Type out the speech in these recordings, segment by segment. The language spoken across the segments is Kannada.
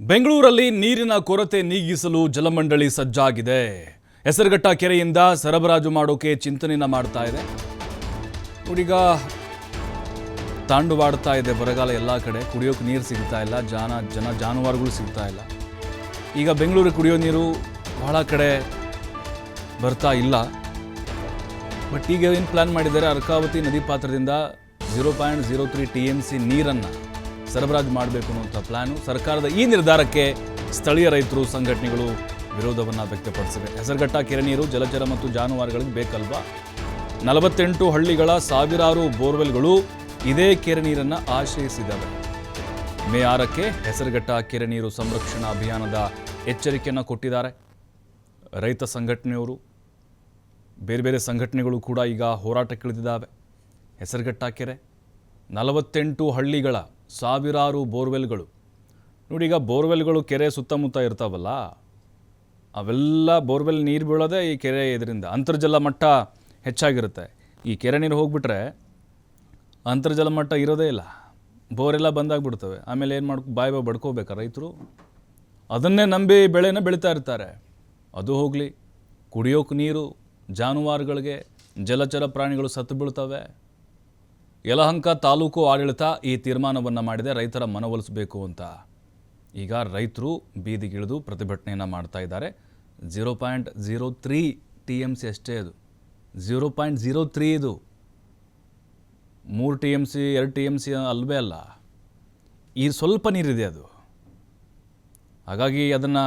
ಬೆಂಗಳೂರಲ್ಲಿ ನೀರಿನ ಕೊರತೆ ನೀಗಿಸಲು ಜಲಮಂಡಳಿ ಸಜ್ಜಾಗಿದೆ. ಹೆಸರುಘಟ್ಟ ಕೆರೆಯಿಂದ ಸರಬರಾಜು ಮಾಡೋಕೆ ಚಿಂತನೆಯನ್ನ ಮಾಡ್ತಾ ಇದೆ. ನೋಡೀಗ ತಾಂಡುವಾಡ್ತಾ ಇದೆ ಬರಗಾಲ ಎಲ್ಲ ಕಡೆ. ಕುಡಿಯೋಕೆ ನೀರು ಸಿಗ್ತಾ ಇಲ್ಲ. ಜಾನ, ಜನ ಜಾನುವಾರುಗಳು ಸಿಗ್ತಾ ಇಲ್ಲ. ಈಗ ಬೆಂಗಳೂರಿಗೆ ಕುಡಿಯೋ ನೀರು ಬಹಳ ಕಡೆ ಬರ್ತಾ ಇಲ್ಲ. ಬಟ್ ಈಗ ಏನು ಪ್ಲಾನ್ ಮಾಡಿದ್ದಾರೆ? ಅರ್ಕಾವತಿ ನದಿ ಪಾತ್ರದಿಂದ zero point zero three T M C ನೀರನ್ನು ಸರಬರಾಜು ಮಾಡಬೇಕು ಅನ್ನುವಂಥ ಪ್ಲಾನು ಸರ್ಕಾರದ ಈ ನಿರ್ಧಾರಕ್ಕೆ ಸ್ಥಳೀಯ ರೈತರು, ಸಂಘಟನೆಗಳು ವಿರೋಧವನ್ನು ವ್ಯಕ್ತಪಡಿಸಿವೆ. ಹೆಸರುಘಟ್ಟ ಕೆರೆ ನೀರು ಜಲಚರ ಮತ್ತು ಜಾನುವಾರುಗಳಿಗೆ ಬೇಕಲ್ವಾ? ನಲವತ್ತೆಂಟು ಹಳ್ಳಿಗಳ ಸಾವಿರಾರು ಬೋರ್ವೆಲ್ಗಳು ಇದೇ ಕೆರೆ ನೀರನ್ನು ಆಶ್ರಯಿಸಿದವೆ. ಮೇ ಆರಕ್ಕೆ ಹೆಸರುಘಟ್ಟ ಕೆರೆ ನೀರು ಸಂರಕ್ಷಣಾ ಅಭಿಯಾನದ ಎಚ್ಚರಿಕೆಯನ್ನು ಕೊಟ್ಟಿದ್ದಾರೆ. ರೈತ ಸಂಘಟನೆಯವರು, ಬೇರೆ ಬೇರೆ ಸಂಘಟನೆಗಳು ಕೂಡ ಈಗ ಹೋರಾಟಕ್ಕಿಳಿದಿದ್ದಾವೆ. ಹೆಸರುಘಟ್ಟ, ಕೆರೆ, ನಲವತ್ತೆಂಟು ಹಳ್ಳಿಗಳ ಸಾವಿರಾರು ಬೋರ್ವೆಲ್ಗಳು. ನೋಡಿ ಈಗ ಬೋರ್ವೆಲ್ಗಳು ಕೆರೆ ಸುತ್ತಮುತ್ತ ಇರ್ತಾವಲ್ಲ, ಅವೆಲ್ಲ ಬೋರ್ವೆಲ್ ನೀರು ಬೀಳೋದೇ ಈ ಕೆರೆ ಇದರಿಂದ. ಅಂತರ್ಜಲ ಮಟ್ಟ ಹೆಚ್ಚಾಗಿರುತ್ತೆ. ಈ ಕೆರೆ ನೀರು ಹೋಗ್ಬಿಟ್ರೆ ಅಂತರ್ಜಲ ಮಟ್ಟ ಇರೋದೇ ಇಲ್ಲ. ಬೋರೆಲ್ಲ ಬಂದಾಗ್ಬಿಡ್ತವೆ. ಆಮೇಲೆ ಏನು ಮಾಡ್ಕೊ, ಬಾಯಿ ಬಾಯಿ ಬಡ್ಕೋಬೇಕಾ ರೈತರು. ಅದನ್ನೇ ನಂಬಿ ಬೆಳೆನ ಬೆಳೀತಾ ಇರ್ತಾರೆ. ಅದು ಹೋಗಲಿ. ಕುಡಿಯೋಕೆ ನೀರು, ಜಾನುವಾರುಗಳಿಗೆ, ಜಲಚರ ಪ್ರಾಣಿಗಳು ಸತ್ತು ಬೀಳ್ತವೆ. ಯಲಹಂಕ ತಾಲೂಕು ಆಡಳಿತ ಈ ತೀರ್ಮಾನವನ್ನು ಮಾಡಿದೆ, ರೈತರ ಮನವೊಲಿಸಬೇಕು ಅಂತ. ಈಗ ರೈತರು ಬೀದಿಗಿಳಿದು ಪ್ರತಿಭಟನೆಯನ್ನು ಮಾಡ್ತಾ ಇದ್ದಾರೆ. Zero point zero three T M C ಅಷ್ಟೇ ಅದು. ಝೀರೋ ಪಾಯಿಂಟ್ ಝೀರೋ ತ್ರೀ ಇದು. ಮೂರು ಟಿ ಎಂ ಸಿ, ಎರಡು ಟಿ ಎಂ ಸಿ ಅಲ್ವೇ ಅಲ್ಲ. ಈ ಸ್ವಲ್ಪ ನೀರಿದೆ ಅದು. ಹಾಗಾಗಿ ಅದನ್ನು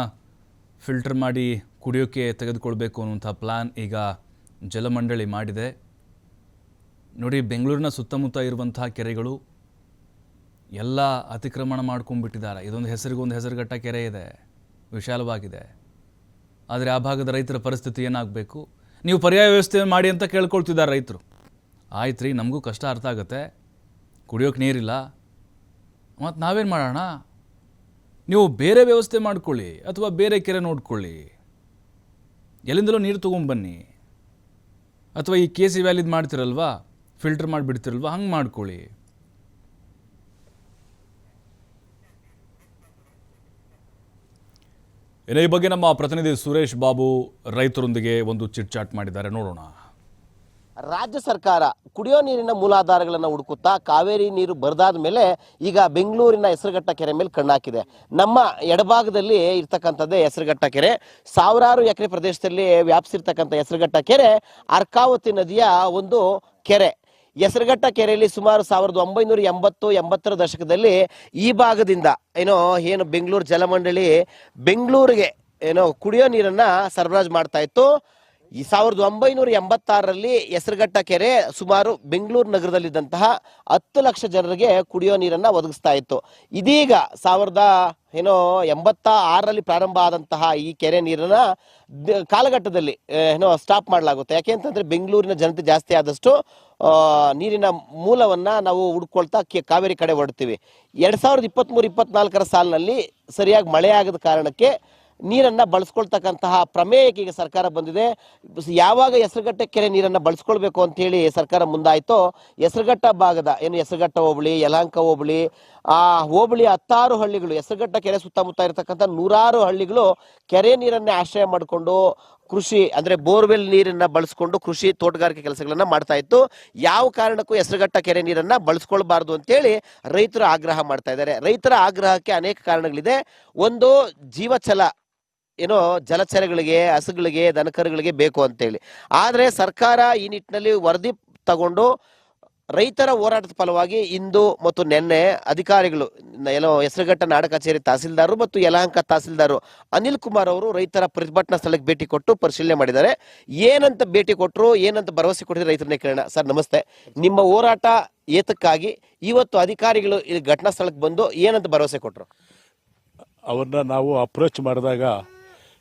ಫಿಲ್ಟರ್ ಮಾಡಿ ಕುಡಿಯೋಕ್ಕೆ ತೆಗೆದುಕೊಳ್ಬೇಕು ಅನ್ನುವಂಥ ಪ್ಲ್ಯಾನ್ ಈಗ ಜಲಮಂಡಳಿ ಮಾಡಿದೆ. ನೋಡಿ, ಬೆಂಗಳೂರಿನ ಸುತ್ತಮುತ್ತ ಇರುವಂತಹ ಕೆರೆಗಳು ಎಲ್ಲ ಅತಿಕ್ರಮಣ ಮಾಡ್ಕೊಂಡ್ಬಿಟ್ಟಿದ್ದಾರೆ. ಇದೊಂದು ಹೆಸರಿಗೊಂದು ಹೆಸರುಗಟ್ಟ ಕೆರೆ ಇದೆ, ವಿಶಾಲವಾಗಿದೆ. ಆದರೆ ಆ ಭಾಗದ ರೈತರ ಪರಿಸ್ಥಿತಿ ಏನಾಗಬೇಕು? ನೀವು ಪರ್ಯಾಯ ವ್ಯವಸ್ಥೆ ಮಾಡಿ ಅಂತ ಕೇಳ್ಕೊಳ್ತಿದ್ದಾರೆ ರೈತರು. ಆಯ್ತು ರೀ ನಮಗೂ ಕಷ್ಟ ಅರ್ಥ ಆಗುತ್ತೆ. ಕುಡಿಯೋಕೆ ನೀರಿಲ್ಲ. ಮತ್ತು ನಾವೇನು ಮಾಡೋಣ? ನೀವು ಬೇರೆ ವ್ಯವಸ್ಥೆ ಮಾಡ್ಕೊಳ್ಳಿ ಅಥವಾ ಬೇರೆ ಕೆರೆ ನೋಡ್ಕೊಳ್ಳಿ. ಎಲ್ಲಿಂದಲೋ ನೀರು ತೊಗೊಂಬನ್ನಿ ಅಥವಾ ಈ ಕೆ ಸಿ ವ್ಯಾಲಿದ್ ಮಾಡ್ತಿರಲ್ವಾ? ಫಿಲ್ಟರ್ ಮಾಡಿಬಿಡ್ತಿರಲ್ವ? ಹಂಗೆ ಮಾಡ್ಕೊಳ್ಳಿ. ಇನ್ನು ಈ ಬಗ್ಗೆ ನಮ್ಮ ಪ್ರತಿನಿಧಿ ಸುರೇಶ್ ಬಾಬು ರೈತರೊಂದಿಗೆ ಒಂದು ಚಿಟ್ ಚಾಟ್ ಮಾಡಿದ್ದಾರೆ. ನೋಡೋಣ. ರಾಜ್ಯ ಸರ್ಕಾರ ಕುಡಿಯೋ ನೀರಿನ ಮೂಲಾಧಾರಗಳನ್ನು ಹುಡುಕುತ್ತಾ ಕಾವೇರಿ ನೀರು ಬರದಾದ ಮೇಲೆ ಈಗ ಬೆಂಗಳೂರಿನ ಹೆಸರುಘಟ್ಟ ಕೆರೆ ಮೇಲೆ ಕಣ್ಣಾಕಿದೆ. ನಮ್ಮ ಎಡಭಾಗದಲ್ಲಿ ಇರ್ತಕ್ಕಂಥದ್ದೇ ಹೆಸರುಘಟ್ಟ ಕೆರೆ. ಸಾವಿರಾರು ಎಕರೆ ಪ್ರದೇಶದಲ್ಲಿ ವ್ಯಾಪಿಸಿರ್ತಕ್ಕಂಥ ಹೆಸರುಘಟ್ಟ ಕೆರೆ. ಅರ್ಕಾವತಿ ನದಿಯ ಒಂದು ಕೆರೆ. ಹೆಸರುಘಟ್ಟ ಕೆರೆಯಲ್ಲಿ ಸುಮಾರು ಸಾವಿರದ ಒಂಬೈನೂರ ಎಂಬತ್ತು, ಎಂಬತ್ತರ ದಶಕದಲ್ಲಿ ಈ ಭಾಗದಿಂದ, ಏನೋ, ಏನು, ಬೆಂಗಳೂರು ಜಲಮಂಡಳಿ ಬೆಂಗಳೂರಿಗೆ, ಏನೋ, ಕುಡಿಯೋ ನೀರನ್ನ ಸರಬರಾಜು ಮಾಡ್ತಾ ಇತ್ತು. ಈ ಸಾವಿರದ ಒಂಬೈನೂರ ಎಂಬತ್ತಾರರಲ್ಲಿ ಹೆಸರುಘಟ್ಟ ಕೆರೆ ಸುಮಾರು ಬೆಂಗಳೂರು ನಗರದಲ್ಲಿದ್ದಂತಹ ಹತ್ತು ಲಕ್ಷ ಜನರಿಗೆ ಕುಡಿಯೋ ನೀರನ್ನ ಒದಗಿಸ್ತಾ ಇತ್ತು. ಇದೀಗ ಸಾವಿರದ, ಏನೋ ಎಂಬತ್ತ ಆರರಲ್ಲಿ ಪ್ರಾರಂಭ ಆದಂತಹ ಈ ಕೆರೆ ನೀರನ್ನ ಕಾಲಘಟ್ಟದಲ್ಲಿ, ಏನೋ ಸ್ಟಾಪ್ ಮಾಡಲಾಗುತ್ತೆ. ಯಾಕೆ ಅಂತಂದ್ರೆ ಬೆಂಗಳೂರಿನ ಜನತೆ ಜಾಸ್ತಿ ಆದಷ್ಟು ನೀರಿನ ಮೂಲವನ್ನ ನಾವು ಹುಡ್ಕೊಳ್ತಾ ಕಾವೇರಿ ಕಡೆ ಹೊರಡ್ತೀವಿ. ಎರಡ್ ಸಾವಿರದ ಇಪ್ಪತ್ಮೂರು, ಇಪ್ಪತ್ನಾಲ್ಕರ ಸಾಲಿನಲ್ಲಿ ಸರಿಯಾಗಿ ಮಳೆ ಆಗದ ಕಾರಣಕ್ಕೆ ನೀರನ್ನ ಬಳಸ್ಕೊಳ್ತಕ್ಕಂತಹ ಪ್ರಮೇಯಕ್ಕೆ ಈಗ ಸರ್ಕಾರ ಬಂದಿದೆ. ಯಾವಾಗ ಹೆಸರುಘಟ್ಟ ಕೆರೆ ನೀರನ್ನ ಬಳಸ್ಕೊಳ್ಬೇಕು ಅಂತ ಹೇಳಿ ಸರ್ಕಾರ ಮುಂದಾಯ್ತೋ, ಹೆಸರುಘಟ್ಟ ಭಾಗದ ಏನು ಹೆಸರುಘಟ್ಟ ಹೋಬಳಿ, ಯಲಹಂಕ ಹೋಬಳಿ, ಆ ಹೋಬಳಿ ಹತ್ತಾರು ಹಳ್ಳಿಗಳು, ಹೆಸರುಘಟ್ಟ ಕೆರೆ ಸುತ್ತಮುತ್ತ ಇರತಕ್ಕಂಥ ನೂರಾರು ಹಳ್ಳಿಗಳು ಕೆರೆ ನೀರನ್ನೇ ಆಶ್ರಯ ಮಾಡಿಕೊಂಡು ಕೃಷಿ ಅಂದ್ರೆ ಬೋರ್ವೆಲ್ ನೀರನ್ನ ಬಳಸ್ಕೊಂಡು ಕೃಷಿ ತೋಟಗಾರಿಕೆ ಕೆಲಸಗಳನ್ನ ಮಾಡ್ತಾ ಇತ್ತು. ಯಾವ ಕಾರಣಕ್ಕೂ ಹೆಸರುಘಟ್ಟ ಕೆರೆ ನೀರನ್ನ ಬಳಸ್ಕೊಳ್ಬಾರ್ದು ಅಂತೇಳಿ ರೈತರು ಆಗ್ರಹ ಮಾಡ್ತಾ ಇದ್ದಾರೆ. ರೈತರ ಆಗ್ರಹಕ್ಕೆ ಅನೇಕ ಕಾರಣಗಳಿದೆ. ಒಂದು, ಜೀವಚಲ, ಏನೋ ಜಲಚರಗಳಿಗೆ, ಹಸುಗಳಿಗೆ, ದನಕರುಗಳಿಗೆ ಬೇಕು ಅಂತೇಳಿ. ಆದರೆ ಸರ್ಕಾರ ಈ ನಿಟ್ಟಿನಲ್ಲಿ ವರದಿ ತಗೊಂಡು ರೈತರ ಹೋರಾಟದ ಫಲವಾಗಿ ಇಂದು ಮತ್ತು ನಿನ್ನೆ ಅಧಿಕಾರಿಗಳು, ಎಲ್ಲೋ ಹೆಸರುಘಟ್ಟ ನಾಡ ಕಚೇರಿ ತಹಸೀಲ್ದಾರರು ಮತ್ತು ಯಲಹಂಕ ತಹಸೀಲ್ದಾರು ಅನಿಲ್ ಕುಮಾರ್ ಅವರು ರೈತರ ಪ್ರತಿಭಟನಾ ಸ್ಥಳಕ್ಕೆ ಭೇಟಿ ಕೊಟ್ಟು ಪರಿಶೀಲನೆ ಮಾಡಿದ್ದಾರೆ. ಏನಂತ ಭೇಟಿ ಕೊಟ್ಟರು ಏನಂತ ಭರವಸೆ ಕೊಟ್ಟಿದ್ರು ರೈತರನ್ನೇ ಕೇಳೋಣ. ಸರ್, ನಮಸ್ತೆ. ನಿಮ್ಮ ಹೋರಾಟ ಏತಕ್ಕಾಗಿ? ಇವತ್ತು ಅಧಿಕಾರಿಗಳು ಇಲ್ಲಿ ಘಟನಾ ಸ್ಥಳಕ್ಕೆ ಬಂದು ಏನಂತ ಭರವಸೆ ಕೊಟ್ಟರು ಅವ್ರನ್ನ ನಾವು ಅಪ್ರೋಚ್ ಮಾಡಿದಾಗ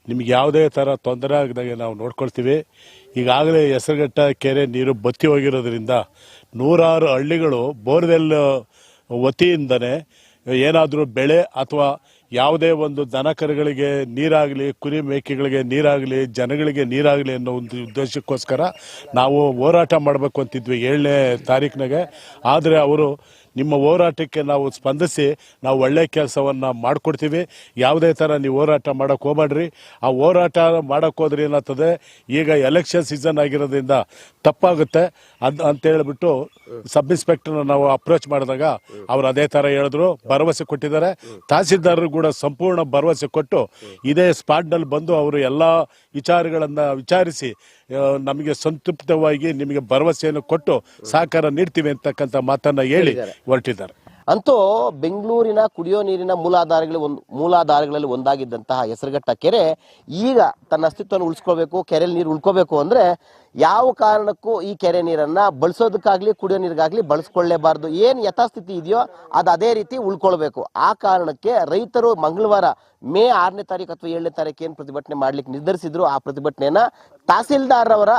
ನಿಮ್ಗೆ ಯಾವುದೇ ಥರ ತೊಂದರೆ ಆಗದಾಗೆ ನಾವು ನೋಡ್ಕೊಳ್ತೀವಿ. ಈಗಾಗಲೇ ಹೆಸರುಘಟ್ಟ ಕೆರೆ ನೀರು ಬತ್ತಿ ಹೋಗಿರೋದ್ರಿಂದ ನೂರಾರು ಹಳ್ಳಿಗಳು ಬೋರ್ವೆಲ್ ವತಿಯಿಂದನೇ ಏನಾದರೂ ಬೆಳೆ ಅಥವಾ ಯಾವುದೇ ಒಂದು ದನ ಕರುಗಳಿಗೆ ನೀರಾಗಲಿ, ಕುರಿ ಮೇಕೆಗಳಿಗೆ ನೀರಾಗಲಿ, ಜನಗಳಿಗೆ ನೀರಾಗಲಿ ಅನ್ನೋ ಒಂದು ಉದ್ದೇಶಕ್ಕೋಸ್ಕರ ನಾವು ಹೋರಾಟ ಮಾಡಬೇಕು ಅಂತಿದ್ವಿ ಏಳನೇ ತಾರೀಕಿನಾಗೆ ಆದರೆ ಅವರು ನಿಮ್ಮ ಹೋರಾಟಕ್ಕೆ ನಾವು ಸ್ಪಂದಿಸಿ ನಾವು ಒಳ್ಳೆ ಕೆಲಸವನ್ನ ಮಾಡಿಕೊಡ್ತೀವಿ. ಯಾವುದೇ ಥರ ನೀವು ಹೋರಾಟ ಮಾಡೋಕ್ಕೆ ಹೋಗ್ಬೇಡ್ರಿ. ಆ ಹೋರಾಟ ಮಾಡೋಕ್ಕೆ ಹೋದ್ರೆ ಏನಾಗ್ತದೆ? ಈಗ ಎಲೆಕ್ಷನ್ ಸೀಸನ್ ಆಗಿರೋದ್ರಿಂದ ತಪ್ಪಾಗುತ್ತೆ. ಅಂತ ಹೇಳ್ಬಿಟ್ಟು ಸಬ್ ಇನ್ಸ್ಪೆಕ್ಟರ್ನ ನಾವು ಅಪ್ರೋಚ್ ಮಾಡಿದಾಗ ಅವ್ರು ಅದೇ ಥರ ಹೇಳಿದ್ರು, ಭರವಸೆ ಕೊಟ್ಟಿದ್ದಾರೆ. ತಹಸೀಲ್ದಾರರು ಕೂಡ ಸಂಪೂರ್ಣ ಭರವಸೆ ಕೊಟ್ಟು ಇದೇ ಸ್ಪಾಟ್ನಲ್ಲಿ ಬಂದು ಅವರು ಎಲ್ಲ ವಿಚಾರಗಳನ್ನು ವಿಚಾರಿಸಿ ನಮಗೆ ಸಂತೃಪ್ತವಾಗಿ ನಿಮಗೆ ಭರವಸೆಯನ್ನು ಕೊಟ್ಟು ಸಹಕಾರ ನೀಡ್ತೀವಿ ಅಂತಕ್ಕಂಥ ಮಾತನ್ನ ಹೇಳಿ ಹೊರಟಿದ್ದಾರೆ. ಅಂತೂ ಬೆಂಗಳೂರಿನ ಕುಡಿಯೋ ನೀರಿನ ಮೂಲಾಧಾರಗಳು ಒಂದು ಮೂಲಾಧಾರಗಳಲ್ಲಿ ಒಂದಾಗಿದ್ದಂತಹ ಹೆಸರುಘಟ್ಟ ಕೆರೆ ಈಗ ತನ್ನ ಅಸ್ತಿತ್ವವನ್ನು ಉಳಿಸ್ಕೊಳ್ಬೇಕು ಕೆರೆಯಲ್ಲಿ ನೀರು ಉಳ್ಕೋಬೇಕು ಅಂದ್ರೆ ಯಾವ ಕಾರಣಕ್ಕೂ ಈ ಕೆರೆ ನೀರನ್ನ ಬಳಸೋದಕ್ಕಾಗ್ಲಿ, ಕುಡಿಯೋ ನೀರಿಗಾಗಲಿ ಬಳಸ್ಕೊಳ್ಳೇಬಾರ್ದು. ಏನು ಯಥಾಸ್ಥಿತಿ ಇದೆಯೋ ಅದು ಅದೇ ರೀತಿ ಉಳ್ಕೊಳ್ಬೇಕು. ಆ ಕಾರಣಕ್ಕೆ ರೈತರು ಮಂಗಳವಾರ ಮೇ ಆರನೇ ತಾರೀಕು ಅಥವಾ ಏಳನೇ ತಾರೀಕು ಏನು ಪ್ರತಿಭಟನೆ ಮಾಡ್ಲಿಕ್ಕೆ ನಿರ್ಧರಿಸಿದ್ರು, ಆ ಪ್ರತಿಭಟನೆಯನ್ನ ತಹಸೀಲ್ದಾರ್ ಅವರ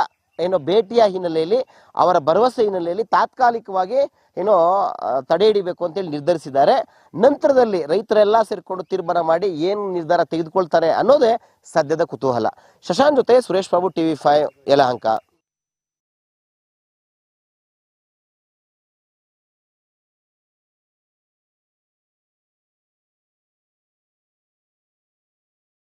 ಏನೋ ಭೇಟಿಯ ಹಿನ್ನೆಲೆಯಲ್ಲಿ, ಅವರ ಭರವಸೆ ಹಿನ್ನೆಲೆಯಲ್ಲಿ ತಾತ್ಕಾಲಿಕವಾಗಿ ಏನೋ ತಡೆ ಹಿಡಿಬೇಕು ಅಂತೇಳಿ ನಿರ್ಧರಿಸಿದ್ದಾರೆ. ನಂತರದಲ್ಲಿ ರೈತರೆಲ್ಲ ಸೇರಿಕೊಂಡು ತೀರ್ಮಾನ ಮಾಡಿ ಏನು ನಿರ್ಧಾರ ತೆಗೆದುಕೊಳ್ತಾರೆ ಅನ್ನೋದೇ ಸದ್ಯದ ಕುತೂಹಲ. ಶಶಾಂಕ್ ಜೊತೆ ಸುರೇಶ್ ಬಾಬು ಟಿವಿ ಫೈವ್, ಯಲಹಂಕ.